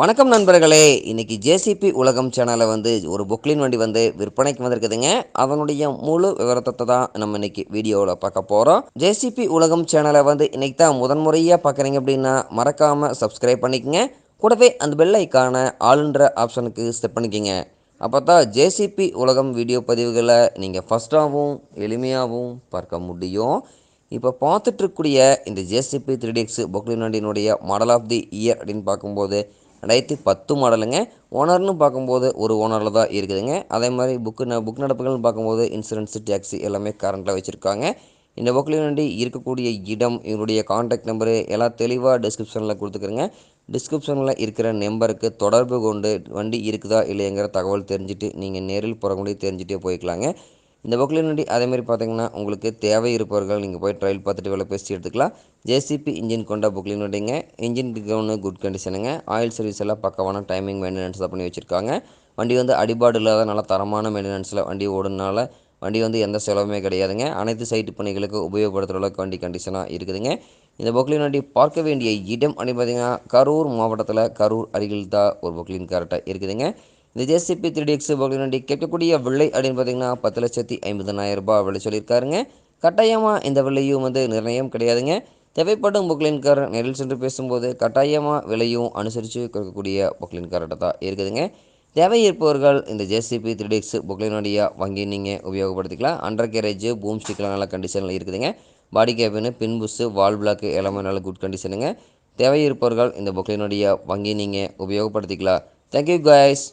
வணக்கம் நண்பர்களே. இன்னைக்கு ஜேசிபி உலகம் சேனலில் வந்து ஒரு புக்லின் வண்டி வந்து விற்பனைக்கு வந்திருக்குதுங்க. அதனுடைய முழு விவரத்தை தான் நம்ம இன்னைக்கு வீடியோவில் பார்க்க போகிறோம் ஜேசிபி உலகம் சேனலை வந்து இன்னைக்கு தான் முதன்முறையாக பார்க்குறீங்க அப்படின்னா மறக்காமல் சப்ஸ்கிரைப் பண்ணிக்கோங்க. கூடவே அந்த பெல் ஐக்கான ஆளுன்ற ஆப்ஷனுக்கு செட் பண்ணிக்கங்க. அப்போ தான் ஜேசிபி உலகம் வீடியோ பதிவுகளை நீங்கள் ஃபஸ்ட்டாகவும் எளிமையாகவும் பார்க்க முடியும். இப்போ பார்த்துட்ருக்கக்கூடிய இந்த ஜேசிபி த்ரீ டிஎக்ஸ் பொக்லின் வண்டியினுடைய மாடல் ஆஃப் தி இயர் அப்படின்னு பார்க்கும்போது ரெண்டாயிரத்தி பத்து மாடலுங்க. ஓனர்னு பார்க்கும்போது ஒரு ஓனரில் தான் இருக்குதுங்க. அதே மாதிரி புக்கு ந புக் நடப்புகள்னு பார்க்கும்போது இன்சூரன்ஸு டேக்ஸி எல்லாமே கரண்ட்டில் வச்சுருக்காங்க. இந்த புக்லேயும் வண்டி இருக்கக்கூடிய இடம் இவருடைய காண்டாக்ட் நம்பரு எல்லாம் தெளிவாக டிஸ்கிரிப்ஷனில் கொடுத்துக்கிறேங்க. டிஸ்கிரிப்ஷனில் இருக்கிற நம்பருக்கு தொடர்பு கொண்டு வண்டி இருக்குதா இல்லைங்கிற தகவல் தெரிஞ்சுட்டு நீங்கள் நேரில் போகிற முடியும் தெரிஞ்சுட்டே போய்க்கலாங்க. இந்த பொக்லின் வண்டி அதேமாதிரி பார்த்தீங்கன்னா உங்களுக்கு தேவை இருப்பவர்கள் நீங்கள் போய் ட்ரையல் பார்த்துட்டு வேலை பேசி எடுத்துக்கலாம். ஜேசிபி இன்ஜின் கொண்ட பொக்லின் வண்டிங்க இன்ஜின் கவுனு குட் கண்டிஷனுங்க ஆயில் சர்வீஸ் எல்லாம் பக்கமான டைமிங் மெயின்டெனன்ஸ் தான் பண்ணி வச்சுருக்காங்க. வண்டி வந்து அடிபாடு இல்லாத நல்ல தரமான மெயின்டெனன்ஸில் வண்டி ஓடுனால வண்டி வந்து எந்த செலவுமே கிடையாதுங்க. அனைத்து சைட்டு பணிகளுக்கு உபயோகப்படுத்துகிற அளவுக்கு வண்டி கண்டிஷனாக இருக்குதுங்க. இந்த பொக்லின் வண்டி பார்க்க வேண்டிய இடம் அப்படின்னு பார்த்தீங்கன்னா கரூர் மாவட்டத்தில் கரூர் அருகில் தான் ஒரு பொக்லின் கரெக்டாக இருக்குதுங்க. இந்த JCB three D X Poclain கேட்கக்கூடிய விலை அப்படின்னு பார்த்தீங்கன்னா பத்து லட்சத்தி ஐம்பதனாயிரம் ரூபாய் விலை சொல்லியிருக்காருங்க. கட்டாயமாக இந்த விலையும் வந்து நிர்ணயம் கிடையாதுங்க. தேவைப்படும் பொக்லின்கார் நேரில் சென்று பேசும்போது கட்டாயமாக விலையும் அனுசரித்து கொடுக்கக்கூடிய பொக்லின்கார்ட்ட தான் இருக்குதுங்க. தேவை இருப்பவர்கள் இந்த ஜேசிபி த்ரீ டிஎக்ஸ் புக்லினுடைய வாங்கி நீங்கள் உபயோகப்படுத்திக்கலாம். அண்டர் கேரேஜ் பூம் ஸ்டிக்லாம் நல்ல கண்டிஷனில் இருக்குதுங்க. பாடி கேபின் பின் புஸ்ஸு வால் பிளாக்கு எல்லாமே நல்ல குட் கண்டிஷனுங்க தேவை இருப்பவர்கள் இந்த புக்லினுடைய வங்கி வாங்கி நீங்கள் உபயோகப்படுத்திக்கலாம். Thank you guys